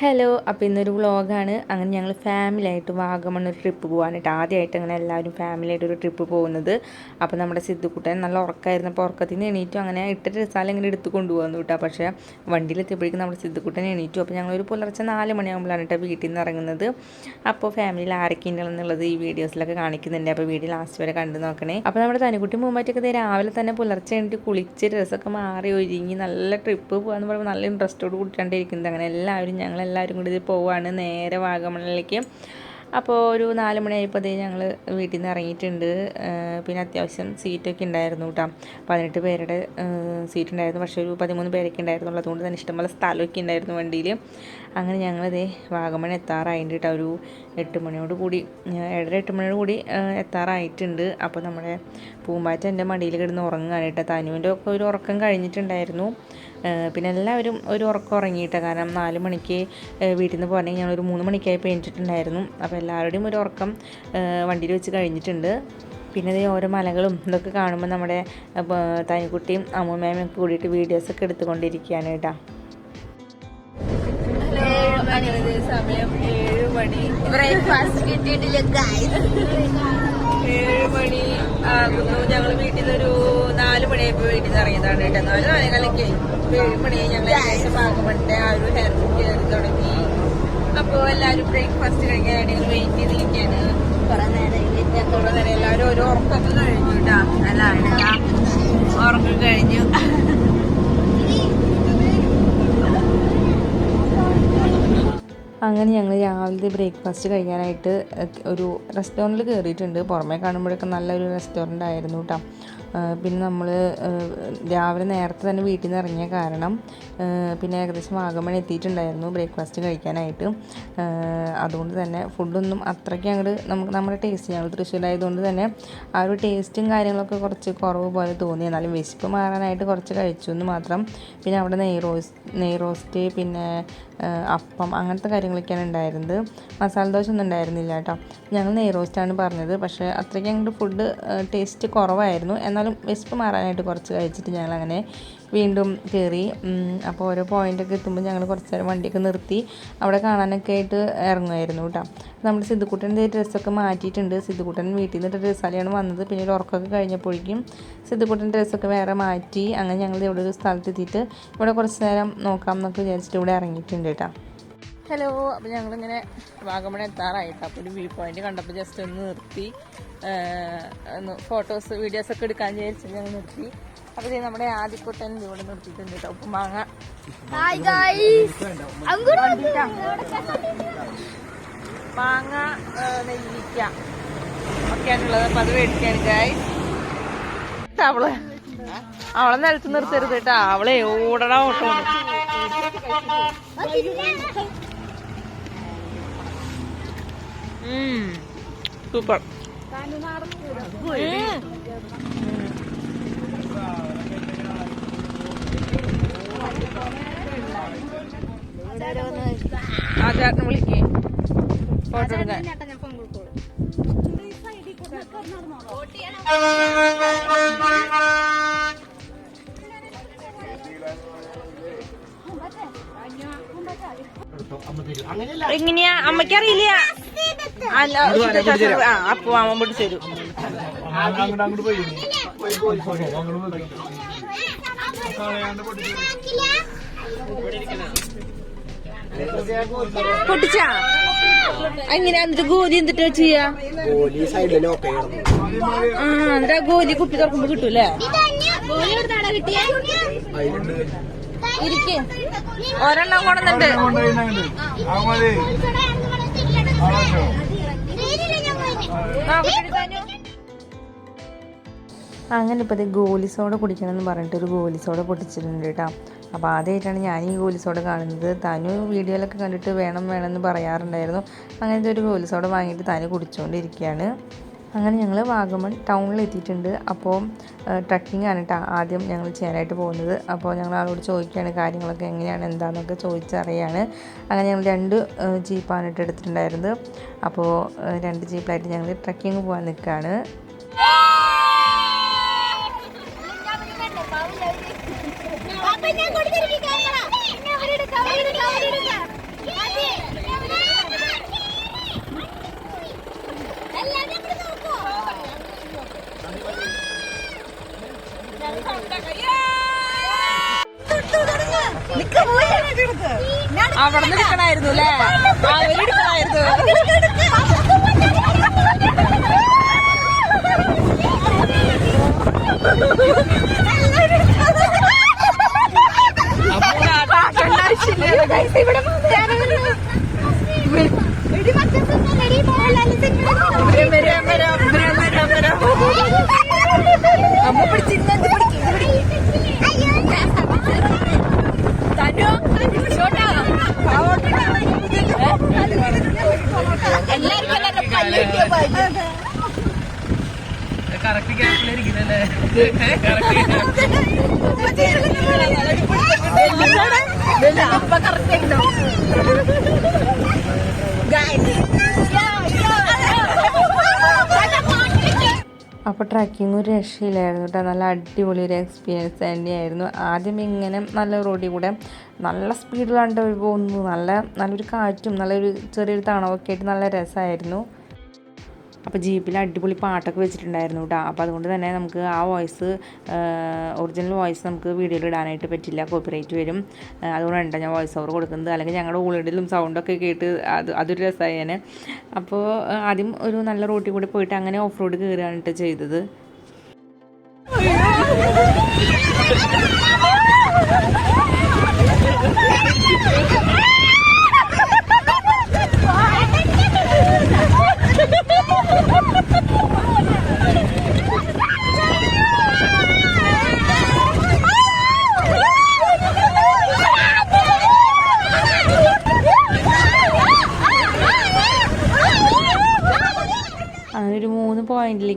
Hello അപ്പോൾ ഇന്നൊരു വ്ളോഗാണ്. അങ്ങനെ ഞങ്ങൾ ഫാമിലിയായിട്ട് വാഗമൺ ഒരു ട്രിപ്പ് പോകാനായിട്ട് ആദ്യമായിട്ട് അങ്ങനെ എല്ലാവരും ഫാമിലിയായിട്ട് ഒരു ട്രിപ്പ് പോകുന്നത്. അപ്പോൾ നമ്മുടെ സിദ്ധുക്കുട്ടൻ നല്ല ഉറക്കമായിരുന്നു അപ്പോൾ ഉറക്കത്തിൽ നിന്ന് എണീറ്റു. അങ്ങനെ ഇട്ട രസാലം ഇങ്ങനെ എടുത്ത് കൊണ്ടുപോകുന്നു കേട്ടോ. പക്ഷേ വണ്ടിയിലെത്തിയപ്പോഴേക്കും നമ്മുടെ സിദ്ധുക്കുട്ടൻ എണീറ്റു. അപ്പോൾ ഞങ്ങളൊരു പുലർച്ചെ നാല് മണിയാകുമ്പോഴാണ് കേട്ടോ വീട്ടിൽ നിന്ന് ഇറങ്ങുന്നത്. അപ്പോൾ ഫാമിലിയിൽ ആരൊക്കെ ഈ വീഡിയോസിലൊക്കെ കാണിക്കുന്നുണ്ട്. അപ്പോൾ വീഡിയോ ലാസ്റ്റ് വരെ കണ്ടു നോക്കണേ. അപ്പോൾ നമ്മുടെ തനിക്കുട്ടി മുമ്പായിട്ടൊക്കെ രാവിലെ തന്നെ പുലർച്ചെ എണീറ്റ് കുളിച്ച് ഡ്രസ്സൊക്കെ മാറി ഒരുങ്ങി നല്ല ട്രിപ്പ് പോകാമെന്ന് പറയുമ്പോൾ നല്ല ഇൻട്രസ്റ്റോട് കൂട്ടിക്കൊണ്ടിരിക്കുന്നത് അങ്ങനെ എല്ലാവരും ഞങ്ങൾ എല്ലാവരും കൂടി ഇത് പോവാണ് നേരെ വാഗമണിലേക്ക്. അപ്പോൾ ഒരു നാല് മണിയായപ്പോൾ ഞങ്ങൾ വീട്ടിൽ നിന്ന് ഇറങ്ങിയിട്ടുണ്ട്. പിന്നെ അത്യാവശ്യം സീറ്റൊക്കെ ഉണ്ടായിരുന്നു കേട്ടോ. പതിനെട്ട് പേരുടെ സീറ്റ് ഉണ്ടായിരുന്നു പക്ഷേ ഒരു പതിമൂന്ന് പേരൊക്കെ ഉണ്ടായിരുന്നുള്ളൂ. അതുകൊണ്ട് തന്നെ ഇഷ്ടംപോലെ സ്ഥലമൊക്കെ ഉണ്ടായിരുന്നു വണ്ടിയിൽ അങ്ങനെ ഞങ്ങളിതേ വാഗമൺ എത്താറായിട്ടുണ്ട് കേട്ടോ. ഒരു എട്ട് മണിയോട് കൂടി ഏഴര എട്ട് മണിയോട് കൂടി എത്താറായിട്ടുണ്ട്. അപ്പോൾ നമ്മുടെ പൂമ്പാറ്റ എന്റെ മടിയിൽ കിടന്ന് ഉറങ്ങുകയാണ് കേട്ടോ. തനുവിന്റെ ഒക്കെ ഒരു ഉറക്കം കഴിഞ്ഞിട്ടുണ്ടായിരുന്നു. പിന്നെ എല്ലാവരും ഒരു ഉറക്കം ഉറങ്ങിയിട്ട് കാരണം നാല് മണിക്ക് വീട്ടിൽ നിന്ന് പോകണമെങ്കിൽ ഒരു മൂന്ന് മണിക്കായി പേഞ്ഞിട്ടുണ്ടായിരുന്നു അപ്പോൾ എല്ലാവരുടെയും ഒരു ഉറക്കം വണ്ടിയിൽ വെച്ച് കഴിഞ്ഞിട്ടുണ്ട്. പിന്നെ ഈ ഓരോ മലകളും ഇതൊക്കെ കാണുമ്പോൾ നമ്മുടെ തനിക്കുട്ടിയും അമ്മൂമ്മയും ഒക്കെ കൂടിയിട്ട് വീഡിയോസൊക്കെ എടുത്തുകൊണ്ടിരിക്കുകയാണ് കേട്ടോ. സമയം ഏഴ് മണി. ബ്രേക്ക്ഫാസ്റ്റ് കിട്ടിയിട്ടില്ല ഏഴ് മണി ആകുന്നു. ഞങ്ങൾ വീട്ടിൽ നിന്ന് ഒരു നാല് മണിയായപ്പോൾ വീട്ടിൽ നിന്ന് ഇറങ്ങിയതാണ് കേട്ടോ. നാല് നാലേകാലൊക്കെ ഏഴ് മണിയായി ഞങ്ങൾ ഏകദേശം വാഗമണിന്റെ ആ ഒരു ഹെയർ കയറി തുടങ്ങി. അപ്പോൾ എല്ലാവരും ബ്രേക്ക്ഫാസ്റ്റ് കഴിക്കാനായിട്ട് ഞങ്ങൾ വെയിറ്റ് ചെയ്തിരിക്കുകയാണ് കുറെ നേരം കുറെ നേരം എല്ലാവരും ഒരു ഉറക്കമൊക്കെ കഴിഞ്ഞു കേട്ടോ. അല്ല ഉറക്കം കഴിഞ്ഞു. അങ്ങനെ ഞങ്ങൾ രാവിലത്തെ ബ്രേക്ക്ഫാസ്റ്റ് കഴിക്കാനായിട്ട് ഒരു റെസ്റ്റോറന്റിൽ കയറിയിട്ടുണ്ട് പുറമേ കാണുമ്പോഴൊക്കെ നല്ലൊരു റെസ്റ്റോറന്റ് ആയിരുന്നു കേട്ടോ പിന്നെ നമ്മൾ രാവിലെ നേരത്തെ തന്നെ വീട്ടിൽ നിന്ന് ഇറങ്ങിയ കാരണം പിന്നെ ഏകദേശം വാഗമൺ എത്തിയിട്ടുണ്ടായിരുന്നു ബ്രേക്ക്ഫാസ്റ്റ് കഴിക്കാനായിട്ട്. അതുകൊണ്ട് തന്നെ ഫുഡൊന്നും അത്രയ്ക്ക് അങ്ങോട്ട് നമുക്ക് നമ്മുടെ ടേസ്റ്റ് ഞങ്ങൾ തൃശ്ശൂരായതുകൊണ്ട് തന്നെ ആ ഒരു ടേസ്റ്റും കാര്യങ്ങളൊക്കെ കുറച്ച് കുറവ് പോലെ തോന്നി. എന്നാലും വിശപ്പ് മാറാനായിട്ട് കുറച്ച് കഴിച്ചു എന്ന് മാത്രം. പിന്നെ അവിടെ നെയ് നെയ്റോസ്റ്റ് നെയ് റോസ്റ്റ് പിന്നെ അപ്പം അങ്ങനത്തെ കാര്യങ്ങളൊക്കെയാണ് ഉണ്ടായിരുന്നത്. മസാല ദോശ ഒന്നും ഉണ്ടായിരുന്നില്ല കേട്ടോ. ഞങ്ങൾ നെയ് റോസ്റ്റാണ് പറഞ്ഞത്. പക്ഷേ അത്രയ്ക്ക് അങ്ങോട്ട് ഫുഡ് ടേസ്റ്റ് കുറവായിരുന്നു. എന്നാലും വിശപ്പ് മാറാനായിട്ട് കുറച്ച് കഴിച്ചിട്ട് ഞങ്ങൾ അങ്ങനെ വീണ്ടും കയറി. അപ്പോൾ ഓരോ പോയിന്റൊക്കെ എത്തുമ്പോൾ ഞങ്ങൾ കുറച്ച് നേരം വണ്ടിയൊക്കെ നിർത്തി അവിടെ കാണാനൊക്കെ ആയിട്ട് ഇറങ്ങുമായിരുന്നു കേട്ടോ. നമ്മുടെ സിദ്ധുക്കുട്ടന്റെ ഡ്രസ്സൊക്കെ മാറ്റിയിട്ടുണ്ട്. സിദ്ധുക്കുട്ടൻ വീട്ടിൽ നിന്നിട്ട് ഡ്രസ്സാലെയാണ് വന്നത്. പിന്നെ ഉറക്കമൊക്കെ കഴിഞ്ഞപ്പോഴേക്കും സിദ്ധുക്കുട്ടന്റെ ഡ്രസ്സൊക്കെ വേറെ മാറ്റി അങ്ങനെ ഞങ്ങൾ ഇവിടെ ഒരു സ്ഥലത്ത് എത്തിയിട്ട് ഇവിടെ കുറച്ച് നേരം നോക്കാം എന്നൊക്കെ വിചാരിച്ചിട്ട് ഇവിടെ ഇറങ്ങിയിട്ടുണ്ട് കേട്ടോ. ഹലോ അപ്പോൾ ഞങ്ങളിങ്ങനെ വാഗമൺ എത്താറായിട്ട്. അപ്പോൾ ഒരു വ്യൂ പോയിന്റ് കണ്ടപ്പോൾ ജസ്റ്റ് ഒന്ന് നിർത്തി. ഒന്ന് ഫോട്ടോസ് വീഡിയോസൊക്കെ എടുക്കാൻ വിചാരിച്ച് ഞങ്ങൾ നിർത്തി. അപ്പോൾ ഇത് നമ്മുടെ ആദ്യക്കുട്ടൻ ഇവിടെ നിർത്തിയിട്ടുണ്ട് കേട്ടോ ഉപ്പ് മാങ്ങ. മാങ്ങ നെല്ലിക്ക ഒക്കെയാണുള്ളത്. അപ്പം അത് മേടിക്കാൻ ഗായ് അവൾ. അവളെ നിലത്ത് നിർത്തരുത് കേട്ടോ അവളെ ഓടണ ഓട്ടം. സൂപ്പർ. ആ ചേട്ടനെ വിളിക്കേ. ഫോട്ടോ എടുക്കാൻ. എങ്ങനെയാ? അമ്മയ്ക്ക് അറിയില്ല അല്ല ആ അപ്പൊ അമ്മ പിടിച്ചു തരും. പൊട്ടിച്ചാ? എങ്ങനെയാ എന്നിട്ട് ഗോലി എന്നിട്ട് ചെയ്യാ? ആ എന്നിട്ട് ആ ഗോലി കുപ്പി തുറക്കുമ്പോ കിട്ടൂലേ ഇരിക്ക്. ഒരെണ്ണം കൊണ്ടുണ്ട് അങ്ങനെ ഇപ്പോൾ ഇത് ഗോലി സോഡ കുടിക്കണം എന്ന് പറഞ്ഞിട്ട് ഒരു ഗോലി സോഡ പൊട്ടിച്ചിട്ടുണ്ട് കേട്ടോ. അപ്പോൾ ആദ്യമായിട്ടാണ് ഞാൻ ഈ ഗോലി സോഡ കാണുന്നത്. തനു വീഡിയോയിലൊക്കെ കണ്ടിട്ട് വേണം വേണം എന്ന് പറയാറുണ്ടായിരുന്നു. അങ്ങനത്തെ ഒരു ഗോലി സോഡ വാങ്ങിയിട്ട് തനു കുടിച്ചുകൊണ്ടിരിക്കുകയാണ് അങ്ങനെ ഞങ്ങൾ വാഗമൺ ടൗണിൽ എത്തിയിട്ടുണ്ട് അപ്പോൾ ട്രക്കിംഗ് ആണ് ആദ്യം ഞങ്ങൾ ചെയ്യാനായിട്ട് പോകുന്നത്. അപ്പോൾ ഞങ്ങൾ ആളോട് ചോദിക്കുകയാണ് കാര്യങ്ങളൊക്കെ എങ്ങനെയാണ് എന്താണെന്നൊക്കെ ചോദിച്ചറിയാണ്. അങ്ങനെ ഞങ്ങൾ രണ്ട് ജീപ്പാണ് ഇട്ട് എടുത്തിട്ടുണ്ടായിരുന്നത്. അപ്പോൾ രണ്ട് ജീപ്പിലായിട്ട് ഞങ്ങൾ ട്രക്കിംഗ് പോകാൻ നിൽക്കുകയാണ് ഞാൻ അവിടെ നിന്ന് എടുക്കണായിരുന്നു അല്ലേ എടുക്കണായിരുന്നു ഇവിടെ വരാം വരാം വരാം വരാം അമ്മ പിടിച്ചിരുന്നു കറക്റ്റ് ക്യാഷിലിരിക്കുന്നല്ലേ അപ്പൊ കറക്റ്റ് അപ്പോൾ ട്രക്കിംഗ് ഒരു രക്ഷയില്ലായിരുന്നു കേട്ടോ നല്ല അടിപൊളി ഒരു എക്സ്പീരിയൻസ് തന്നെയായിരുന്നു. ആദ്യം ഇങ്ങനെ നല്ല റോഡിൽ കൂടെ നല്ല സ്പീഡിലാണ്ട് പോകുന്നു നല്ല നല്ലൊരു കാറ്റും നല്ലൊരു ചെറിയൊരു തണവൊക്കെ ആയിട്ട് നല്ല രസമായിരുന്നു അപ്പോൾ ജീപ്പിൽ അടിപൊളി പാട്ടൊക്കെ വെച്ചിട്ടുണ്ടായിരുന്നു കേട്ടോ അപ്പോൾ അതുകൊണ്ട് തന്നെ നമുക്ക് ആ വോയിസ് ഒറിജിനൽ വോയിസ് നമുക്ക് വീഡിയോയിൽ ഇടാനായിട്ട് പറ്റില്ല. കോപ്പിറൈറ്റ് വരും. അതുകൊണ്ടാണ് ഞാൻ വോയിസ് ഓവർ കൊടുക്കുന്നത്. അല്ലെങ്കിൽ ഞങ്ങളുടെ ഉള്ളിടലും സൗണ്ടൊക്കെ കേട്ട് അത് അതൊരു രസമായേനെ അപ്പോൾ ആദ്യം ഒരു നല്ല റോട്ടിൽ കൂടി പോയിട്ട് അങ്ങനെ ഓഫ് റോഡ് കയറുകയാണ് കേട്ടോ ചെയ്തത്.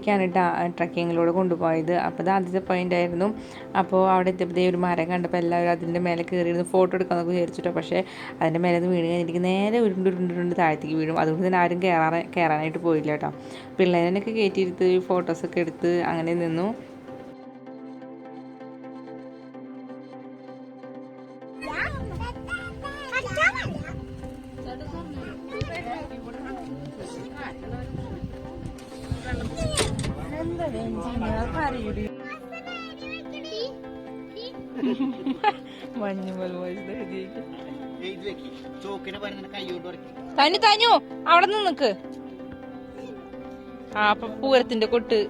കേട്ടോ ട്രക്കിങ്ങിലൂടെ കൊണ്ടുപോയത്. അപ്പോൾ അത് ആദ്യത്തെ പോയിന്റ് ആയിരുന്നു. അപ്പോൾ അവിടെ എത്തിയപ്പോഴത്തേ ഒരു മരം കണ്ടപ്പോൾ എല്ലാവരും അതിന്റെ മേലെ കയറിയിരുന്ന് ഫോട്ടോ എടുക്കാൻ എടുക്കാമെന്നൊക്കെ വിചാരിച്ചിട്ടോ. പക്ഷേ അതിന്റെ മേലെ നിന്ന് വീണ് കഴിഞ്ഞിട്ട് നേരെ ഉരുണ്ട് ഉരുണ്ട് ഉരുണ്ട് താഴത്തേക്ക് വീഴും. അതുകൊണ്ട് തന്നെ ആരും കയറാൻ കയറാനായിട്ട് പോയില്ല കേട്ടോ. പിള്ളേരനൊക്കെ കയറ്റിയിരുത്ത് ഫോട്ടോസൊക്കെ എടുത്ത് അങ്ങനെ നിന്നു. പറയുന്ന കൈ കൊണ്ട് വരയ്ക്കും. തനു തനു അവിടെ നിന്ന് നിക്ക്. ആ അപ്പൊ പൂരത്തിന്റെ കൊട്ട്.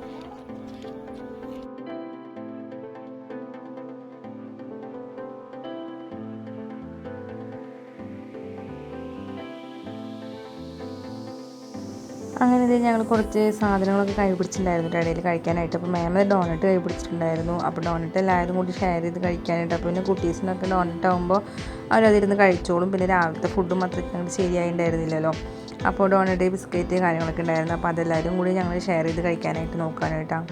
അങ്ങനെ ഇത് ഞങ്ങൾ കുറച്ച് സാധനങ്ങളൊക്കെ കൈ പിടിച്ചിട്ടുണ്ടായിരുന്നു കേട്ടോ ഇടയിൽ കഴിക്കാനായിട്ട്. അപ്പോൾ മാമ ഡോണറ്റ് കൈ പിടിച്ചിട്ടുണ്ടായിരുന്നു. അപ്പോൾ ഡോണറ്റ് എല്ലാവരും കൂടി ഷെയർ ചെയ്ത് കഴിക്കാനായിട്ട്. അപ്പോൾ പിന്നെ കുട്ടീസിനൊക്കെ ഡോണറ്റ് ആകുമ്പോൾ അവരതിരുന്ന് കഴിച്ചോളും. പിന്നെ രാവിലത്തെ ഫുഡും അത്രയ്ക്ക് അങ്ങോട്ട് ശരിയായിട്ടുണ്ടായിരുന്നില്ലല്ലോ അപ്പോൾ ഡോണറ്റ് ബിസ്ക്കറ്റ് കാര്യങ്ങളൊക്കെ ഉണ്ടായിരുന്നു. അപ്പോൾ അതെല്ലാവരും കൂടി ഞങ്ങൾ ഷെയർ ചെയ്ത് കഴിക്കാനായിട്ട് നോക്കാനായിട്ടാണ്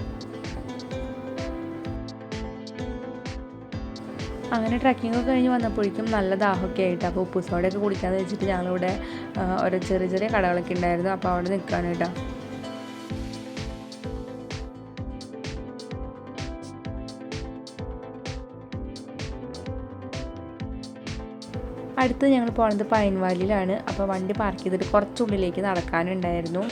അങ്ങനെ ട്രക്കിംഗ് ഒക്കെ കഴിഞ്ഞ് വന്നപ്പോഴേക്കും നല്ല ദാഹമൊക്കെ ആയിട്ട്. അപ്പോൾ ഉപ്പുസോടയൊക്കെ കുടിക്കാന്ന് വെച്ചിട്ട് ഞങ്ങളിവിടെ ഓരോ ചെറിയ ചെറിയ കടകളൊക്കെ ഉണ്ടായിരുന്നു. അപ്പോൾ അവിടെ നിൽക്കാനായിട്ടാ അടുത്ത് ഞങ്ങൾ പോകുന്നത് പൈൻവാലിയിലാണ്. അപ്പോൾ വണ്ടി പാർക്ക് ചെയ്തിട്ട് കുറച്ചുള്ളിലേക്ക് നടക്കാനുണ്ടായിരുന്നു.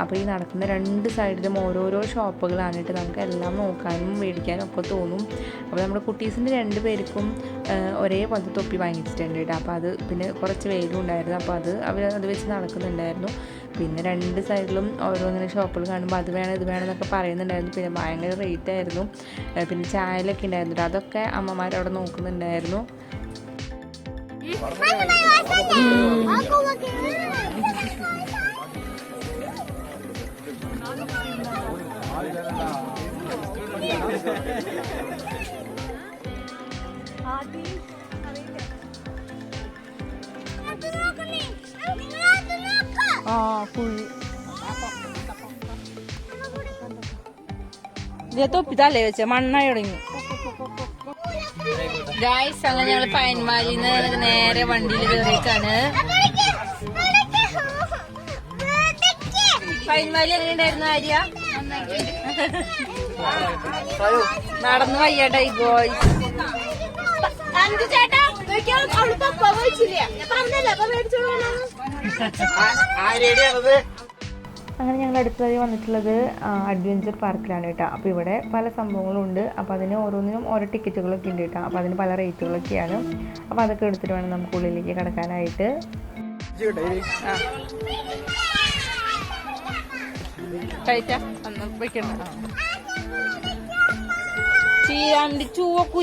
അപ്പോൾ ഈ നടക്കുന്ന രണ്ട് സൈഡിലും ഓരോരോ ഷോപ്പുകളാണ് കേട്ടോ നമുക്ക് എല്ലാം നോക്കാനും മേടിക്കാനും ഒക്കെ തോന്നും അപ്പോൾ നമ്മുടെ കുട്ടീസിന്റെ രണ്ട് പേർക്കും ഒരേ ഒരേപോലത്തെ തൊപ്പി വാങ്ങിച്ചിട്ടുണ്ട് കേട്ടോ അപ്പോൾ അത് പിന്നെ കുറച്ച് വെയിലും ഉണ്ടായിരുന്നു അപ്പോൾ അത് അവർ അത് വെച്ച് നടക്കുന്നുണ്ടായിരുന്നു പിന്നെ രണ്ട് സൈഡിലും ഓരോ ഇങ്ങനെ ഷോപ്പുകൾ കാണുമ്പോൾ അത് വേണം ഇത് വേണം എന്നൊക്കെ പറയുന്നുണ്ടായിരുന്നു പിന്നെ ഭയങ്കര റേറ്റ് ആയിരുന്നു പിന്നെ ചായലൊക്കെ ഉണ്ടായിരുന്നു അതൊക്കെ അമ്മമാർ അവിടെ നോക്കുന്നുണ്ടായിരുന്നു ആ കുഴി ഇതേ തൊപ്പി തലേ വെച്ച മണ്ണായി തുടങ്ങി. ഗായ്സ് അങ്ങനെ ഞങ്ങൾ പയൻമാലിന്ന് നേരെ വണ്ടിയിൽ കയറിയിട്ടാണ് പയൻമാലി എങ്ങനെയുണ്ടായിരുന്നു ആര്യ നടന്നു വയ്യാട്ടായി ഗോയ്സ് അഞ്ചു ചേട്ടാ നോക്കിയാ അവൾ പപ്പ മേടിച്ചില്ല ഞാൻ പറഞ്ഞല്ലേ അപ്പൊ മേടിച്ചോളൂ ആരേടിയാണത് അങ്ങനെ ഞങ്ങൾ അടുത്തതായി വന്നിട്ടുള്ളത് അഡ്വഞ്ചർ പാർക്കിലാണ് കേട്ടോ അപ്പോൾ ഇവിടെ പല സംഭവങ്ങളും ഉണ്ട് അപ്പോൾ അതിന് ഓരോന്നിനും ഓരോ ടിക്കറ്റുകളൊക്കെ ഉണ്ട് കേട്ടോ അപ്പോൾ അതിന് പല റേറ്റുകളൊക്കെയാണ് അപ്പോൾ അതൊക്കെ എടുത്തിട്ട് വേണം നമുക്ക് ഉള്ളിലേക്ക് കിടക്കാനായിട്ട്.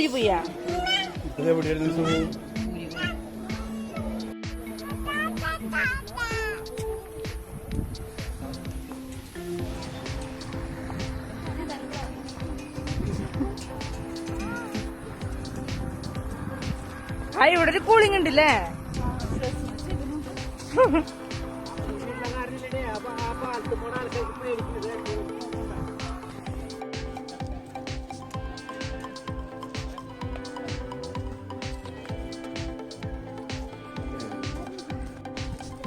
പോയാ ആ ഇവിടെ ഒരു കൂളിംഗ് ഉണ്ടല്ലേ?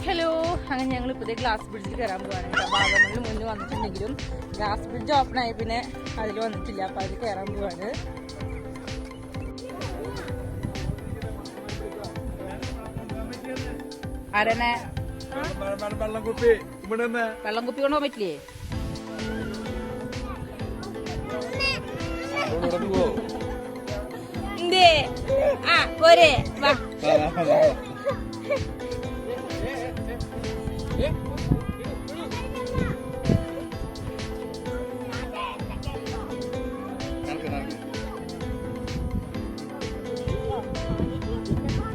ഹലോ. അങ്ങനെ ഞങ്ങൾ ഇപ്പോഴത്തെ ഗ്ലാസ് ബ്രിഡ്ജിൽ കയറാൻ പോവാണ്. വാഗമണിൽ മുന്നിൽ വന്നിട്ടുണ്ടെങ്കിലും ഗ്ലാസ് ബ്രിഡ്ജ് ഓപ്പൺ ആയി പിന്നെ അതിൽ വന്നിട്ടില്ല. അപ്പൊ അതിൽ കയറാൻ പോവാണ്. ആരനെ വെള്ളംകുപ്പി. ഇവിടെ നിന്ന് വെള്ളം കുപ്പി കൊണ്ടുപോകാൻ പറ്റില്ലേ? എന്തേ? ആ പോരെ. വാ.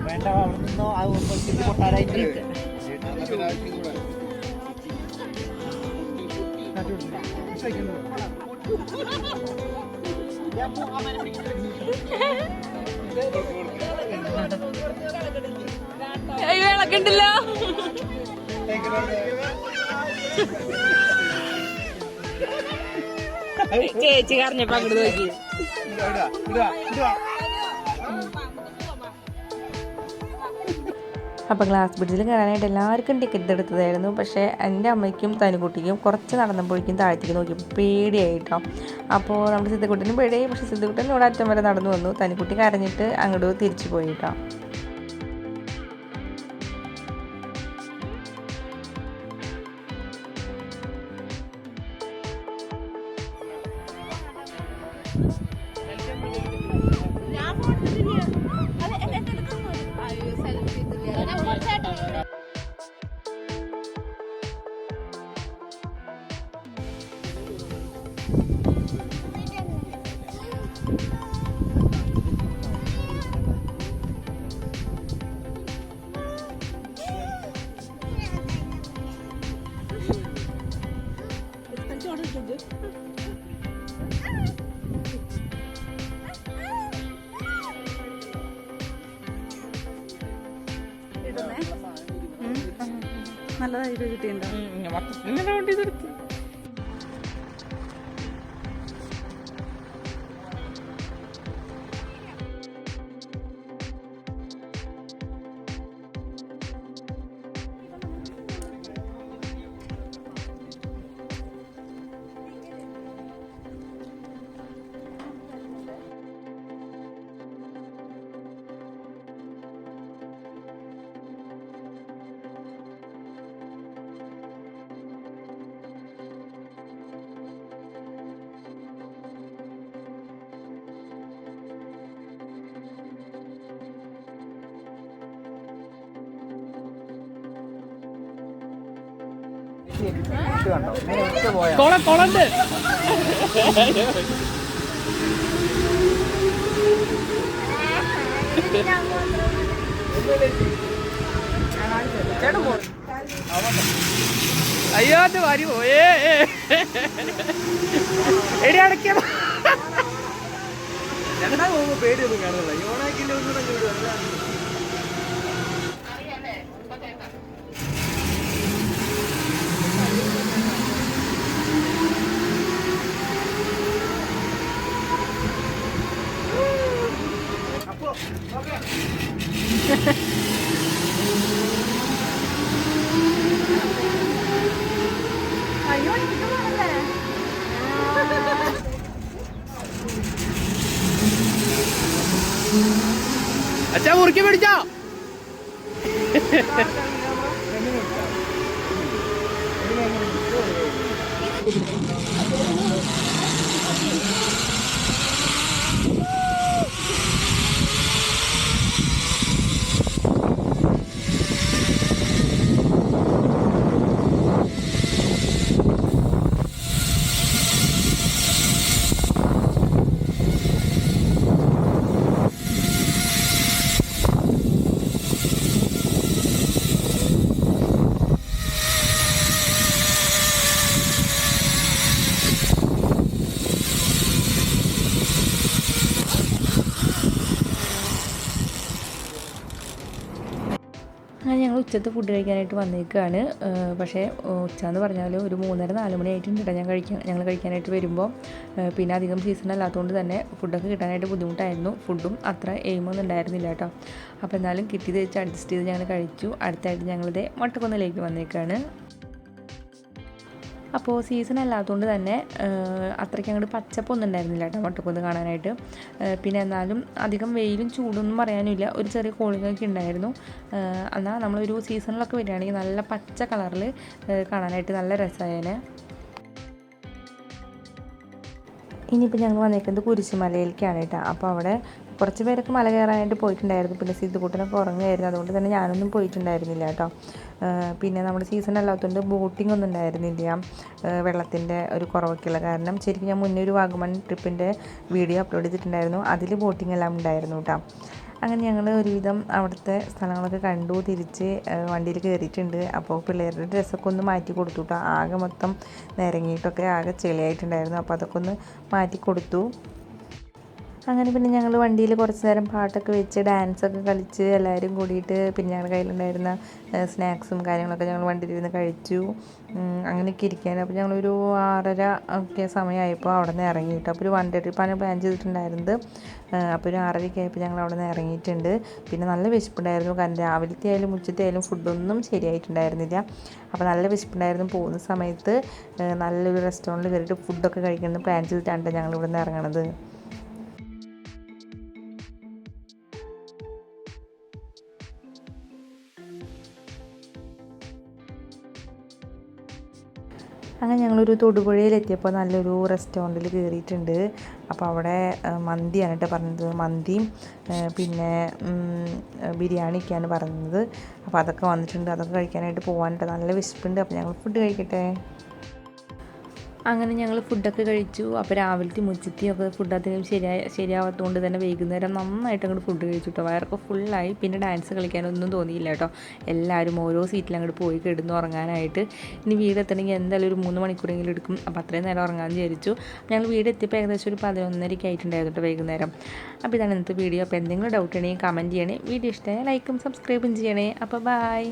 വേണ്ട അവിടെ നിന്നോ അത് കൊട്ടാരായിട്ട് ഇളക്കണ്ടല്ലോ ചേച്ചി കറിഞ്ഞപ്പോ അങ്ങോട്ട് നോക്കി. അപ്പോൾ ഗ്ലാസ് ബ്രിഡ്ജിൽ കയറാനായിട്ട് എല്ലാവർക്കും ടിക്കറ്റ് എടുത്തതായിരുന്നു. പക്ഷേ എന്റെ അമ്മയ്ക്കും തനുകുട്ടിക്കും കുറച്ച് നടന്നപ്പോഴേക്കും താഴത്തേക്ക് നോക്കി. പേടിയായിട്ടോ. അപ്പോൾ നമ്മുടെ സിദ്ധക്കുട്ടനും പേടിയായി. പക്ഷേ സിദ്ധക്കുട്ടൻ ഇവിടെ അറ്റം വരെ നടന്നു വന്നു. തനുകുട്ടി കരഞ്ഞിട്ട് അങ്ങോട്ട് തിരിച്ചു പോയിട്ടോ നല്ലതായിട്ട് കിട്ടിയിട്ടുണ്ടോ മൊത്തത്തിൽ ഇങ്ങനെ കൊണ്ട് ഇതെടുത്ത് കൊളണ്ട്. അയ്യോ അത് വരി പോയേ എടി അടയ്ക്കണം ഞങ്ങളുടെ പോകുമ്പോ പേടിയൊന്നും കാണുന്നില്ല. യോണാക്കിന്റെ ഒന്നും വിടുവല്ല അച്ഛാ മുറുക്കി പിടിച്ചോ അങ്ങനെ ഞങ്ങൾ ഉച്ചത്തെ ഫുഡ് കഴിക്കാനായിട്ട് വന്നേക്കാണ് പക്ഷേ ഉച്ച എന്ന് പറഞ്ഞാൽ ഒരു മൂന്നര നാല് മണി ആയിട്ടുണ്ട് ഞാൻ കഴിക്കാൻ ഞങ്ങൾ കഴിക്കാനായിട്ട് വരുമ്പോൾ പിന്നെ അധികം സീസൺ അല്ലാത്തതുകൊണ്ട് തന്നെ ഫുഡൊക്കെ കിട്ടാനായിട്ട് ബുദ്ധിമുട്ടായിരുന്നു. ഫുഡും അത്ര എയിമൊന്നും ഉണ്ടായിരുന്നില്ല കേട്ടോ. അപ്പോൾ എന്നാലും കിട്ടിയത് വെച്ച് അഡ്ജസ്റ്റ് ചെയ്ത് ഞങ്ങൾ കഴിച്ചു. അടുത്തായിട്ട് ഞങ്ങളിത് മട്ടക്കൊന്നിലേക്ക് വന്നേക്കാണ് അപ്പോൾ സീസൺ അല്ലാത്തതുകൊണ്ട് തന്നെ അത്രയ്ക്ക് അങ്ങോട്ട് പച്ചപ്പൊന്നും ഉണ്ടായിരുന്നില്ല കേട്ടോ മട്ടക്കുന്ന് കാണാനായിട്ട്. പിന്നെ എന്നാലും അധികം വെയിലും ചൂടൊന്നും പറയാനില്ല ഒരു ചെറിയ കോളിങ്ങൊക്കെ ഉണ്ടായിരുന്നു എന്നാൽ നമ്മളൊരു സീസണിലൊക്കെ വരികയാണെങ്കിൽ നല്ല പച്ച കളറിൽ കാണാനായിട്ട് നല്ല രസമായേനെ ഇനിയിപ്പോൾ ഞങ്ങൾ വന്നേക്കുന്നത് കുരിശുമലയിലേക്കാണ് കേട്ടോ. അപ്പോൾ അവിടെ കുറച്ച് പേരൊക്കെ മല കയറാനായിട്ട് പോയിട്ടുണ്ടായിരുന്നു. പിന്നെ സിദ്ധുകൂട്ടനൊക്കെ ഉറങ്ങുമായിരുന്നു അതുകൊണ്ട് തന്നെ ഞാനൊന്നും പോയിട്ടുണ്ടായിരുന്നില്ല കേട്ടോ. പിന്നെ നമ്മുടെ സീസൺ അല്ലാത്തതുകൊണ്ട് ബോട്ടിംഗ് ഒന്നും ഉണ്ടായിരുന്നില്ല. വെള്ളത്തിന്റെ ഒരു കുറവൊക്കെയുള്ള കാരണം ശരിക്കും ഞാൻ മുന്നേ ഒരു വാഗമൺ ട്രിപ്പിന്റെ വീഡിയോ അപ്ലോഡ് ചെയ്തിട്ടുണ്ടായിരുന്നു. അതിൽ ബോട്ടിംഗ് എല്ലാം ഉണ്ടായിരുന്നു കേട്ടോ. അങ്ങനെ ഞങ്ങൾ ഒരുവിധം അവിടുത്തെ സ്ഥലങ്ങളൊക്കെ കണ്ടു തിരിച്ച് വണ്ടിയിൽ കയറിയിട്ടുണ്ട്. അപ്പോൾ പിള്ളേരുടെ ഡ്രസ്സൊക്കെ ഒന്ന് മാറ്റി കൊടുത്തു കേട്ടോ. ആകെ മൊത്തം നിരങ്ങിയിട്ടൊക്കെ ആകെ ചെളിയായിട്ടുണ്ടായിരുന്നു. അപ്പോൾ അതൊക്കെ ഒന്ന് മാറ്റി കൊടുത്തു. അങ്ങനെ പിന്നെ ഞങ്ങൾ വണ്ടിയിൽ കുറച്ച് നേരം പാട്ടൊക്കെ വെച്ച് ഡാൻസൊക്കെ കളിച്ച് എല്ലാവരും കൂടിയിട്ട് പിന്നെ ഞങ്ങളുടെ കയ്യിലുണ്ടായിരുന്ന സ്നാക്സും കാര്യങ്ങളൊക്കെ ഞങ്ങൾ വണ്ടിയിൽ ഇരുന്ന് കഴിച്ചു. അങ്ങനെയൊക്കെ ഇരിക്കാൻ അപ്പോൾ ഞങ്ങളൊരു ആറര ഒക്കെ സമയമായപ്പോൾ അവിടെ നിന്ന് ഇറങ്ങിയിട്ട് അപ്പോൾ ഒരു ഡേ ട്രിപ്പാണ് പ്ലാൻ ചെയ്തിട്ടുണ്ടായിരുന്നത്. അപ്പോൾ ഒരു ആറരയ്ക്ക് ആയപ്പോൾ ഞങ്ങൾ അവിടെ നിന്ന് ഇറങ്ങിയിട്ടുണ്ട്. പിന്നെ നല്ല വിശപ്പുണ്ടായിരുന്നു. കാരണം രാവിലത്തെ ആയാലും ഉച്ചത്തെ ആയാലും ഫുഡൊന്നും ശരിയായിട്ടുണ്ടായിരുന്നില്ല. അപ്പോൾ നല്ല വിശപ്പുണ്ടായിരുന്നു പോകുന്ന സമയത്ത് നല്ലൊരു റെസ്റ്റോറന്റിൽ കയറിയിട്ട് ഫുഡൊക്കെ കഴിക്കണമെന്ന് പ്ലാൻ ചെയ്തിട്ടാണ് ഞങ്ങൾ ഇവിടെ നിന്ന് ഇറങ്ങണത്. അങ്ങനെ ഞങ്ങളൊരു തൊടുപുഴയിലെത്തിയപ്പോൾ നല്ലൊരു റെസ്റ്റോറന്റിൽ കയറിയിട്ടുണ്ട്. അപ്പോൾ അവിടെ മന്തിയാണ് കേട്ടോ പറഞ്ഞത്. മന്തിയും പിന്നെ ബിരിയാണിക്കാണ് പറഞ്ഞത്. അപ്പോൾ അതൊക്കെ വന്നിട്ടുണ്ട്. അതൊക്കെ കഴിക്കാനായിട്ട് പോകാനായിട്ട് നല്ല വിശപ്പുണ്ട്. അപ്പോൾ ഞങ്ങൾ ഫുഡ് കഴിക്കട്ടെ. അങ്ങനെ ഞങ്ങൾ ഫുഡൊക്കെ കഴിച്ചു. അപ്പോൾ രാവിലത്തെ മുച്ചത്തിയൊക്കെ ഫുഡ് അധികം ശരിയായ ശരിയാവാത്തതുകൊണ്ട് തന്നെ വൈകുന്നേരം നന്നായിട്ട് അങ്ങോട്ട് ഫുഡ് കഴിച്ചു കേട്ടോ വയറൊക്കെ ഫുള്ളായി പിന്നെ ഡാൻസ് കളിക്കാനൊന്നും തോന്നിയില്ല കേട്ടോ എല്ലാവരും ഓരോ സീറ്റിൽ അങ്ങോട്ട് പോയി കിടന്ന് ഉറങ്ങാനായിട്ട്. ഇനി വീടെത്തണമെങ്കിൽ എന്തായാലും ഒരു മൂന്ന് മണിക്കൂറെങ്കിലും എടുക്കും. അപ്പോൾ അത്രയും നേരം ഉറങ്ങാമെന്ന് വിചാരിച്ചു. ഞങ്ങൾ വീട് എത്തിയപ്പോൾ ഏകദേശം ഒരു പതിനൊന്നരയ്ക്ക് ആയിട്ടുണ്ടായിരുന്നു കേട്ടോ വൈകുന്നേരം. അപ്പോൾ ഇതാണ് ഇന്നത്തെ വീഡിയോ അപ്പോൾ എന്തെങ്കിലും ഡൗട്ട് ഉണ്ടെങ്കിൽ കമന്റ് ചെയ്യണേ. വീഡിയോ ഇഷ്ടമായ ലൈക്കും സബ്സ്ക്രൈബും ചെയ്യണേ. അപ്പോൾ ബായ്